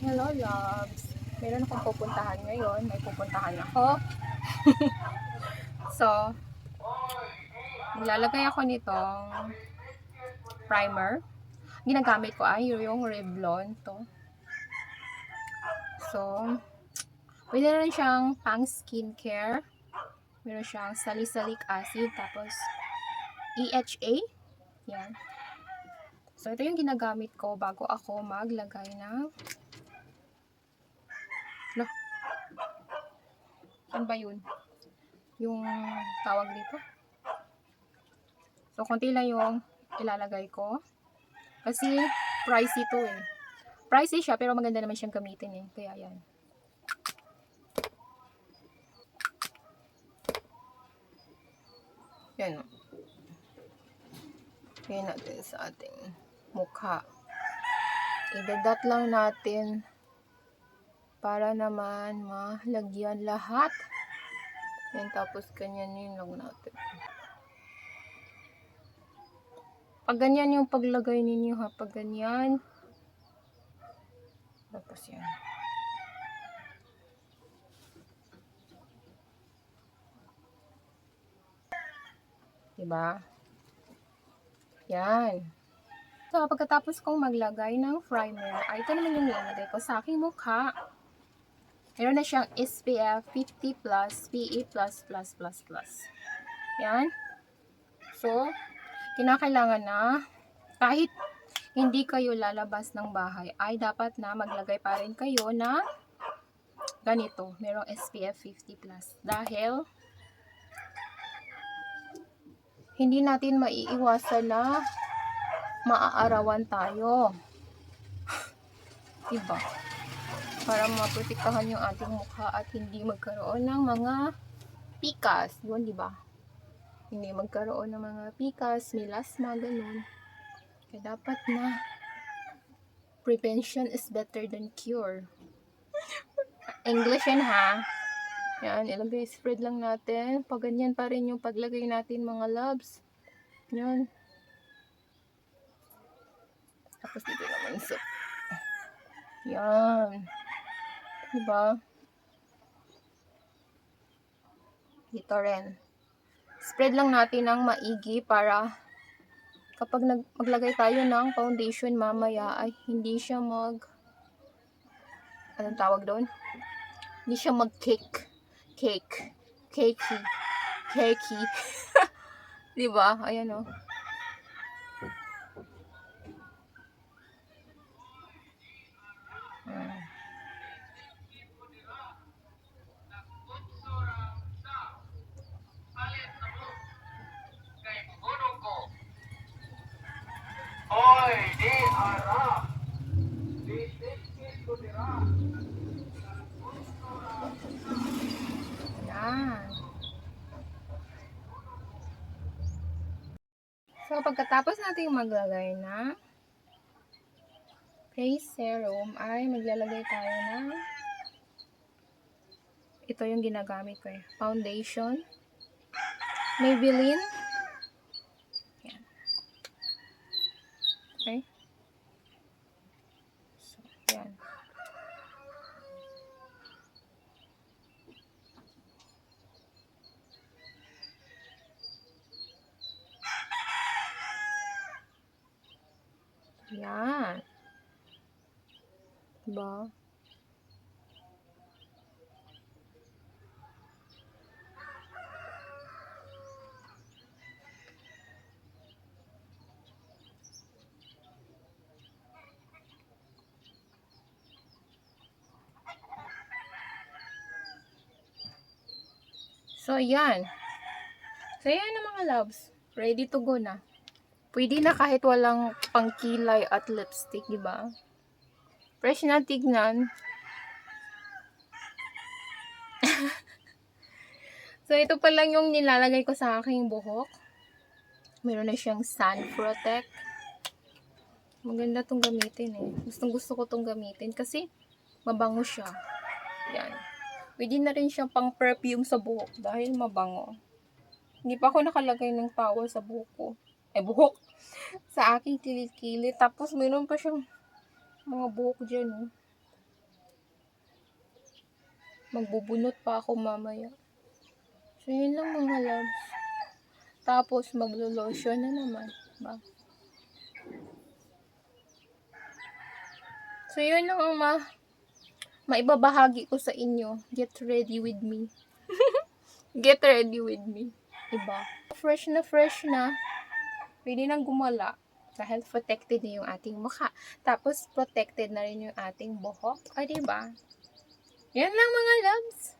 hello loves. Meron akong pupuntahan ngayon. May pupuntahan ako. so, nilalagay ako nitong primer. Ginagamit ko ay yung Revlon to. So, pwede rin siyang pang skincare. Meron siyang salicylic acid, tapos EHA. Yan. So, ito yung ginagamit ko bago ako maglagay ng Saan ba yun? Yung tawag dito. So, konti lang yung ilalagay ko. Kasi, pricey to eh. Pricey siya, pero maganda naman siyang gamitin eh. Kaya yan. Yan o. Yan natin sa ating mukha. Idadat lang natin para naman malagyan lahat. Yan, tapos ganyan yun lang natin. Pag ganyan yung paglagay ninyo ha, pag ganyan. Tapos yan. Diba? Yan. So, pagkatapos kong maglagay ng primer, ay ito naman yung nilalagay ko sa aking mukha. Meron na siyang SPF 50+, PE+++++. Yan. So, kinakailangan na kahit hindi kayo lalabas ng bahay, ay dapat na maglagay pa rin kayo na ganito. Merong SPF 50+. Dahil, hindi natin maiiwasan na maaarawan tayo. diba? Para maprotektahan yung ating mukha at hindi magkaroon ng mga pikas. Yun, diba? Hindi magkaroon ng mga pikas, milasma, ganun. Kaya dapat na prevention is better than cure. English yan ha. Yan, ilagay, spread lang natin. Pag ganyan pa rin yung paglagay natin mga loves. Yan. Tapos dito naman sa... Yan. Diba? Dito rin. Spread lang natin ng maigi para kapag nag maglagay tayo ng foundation mamaya ay hindi siya mag anong tawag doon? Hindi siya mag-cake. Cake. Cakey. Cakey. diba? Ayan o. Oh. Di ara. Di tikit ko dira. Yan. So, pagkatapos natin maglagay na face serum, ay maglalagay tayo ng ito yung ginagamit ko eh. Foundation. Maybelline. Yan. Okay. So, yan. Yan. Diba? So, yan. So, yan na mga loves. Ready to go na. Pwede na kahit walang pangkilay at lipstick, di ba? Fresh na tignan. so, ito pa lang yung nilalagay ko sa aking buhok. Meron na siyang sun protect. Maganda tong gamitin eh. Gustong gusto ko tong gamitin kasi mabango siya. Yan. Pwede na rin siyang pang perfume sa buhok dahil mabango. Hindi pa ako nakalagay ng towel sa buhok ko. Eh, buhok. Sa aking kilikili. Tapos, mayroon pa siyang mga buhok dyan. Oh. Magbubunot pa ako mamaya. So, yun lang mga loves. Tapos, maglo-lotion na naman. Ba? So, yun lang ang ma maibabahagi ko sa inyo. Get ready with me. Get ready with me. Diba? Fresh na fresh na. Pwede nang gumala. Dahil protected na yung ating mukha. Tapos, protected na rin yung ating buhok. O, diba? Yan lang mga loves.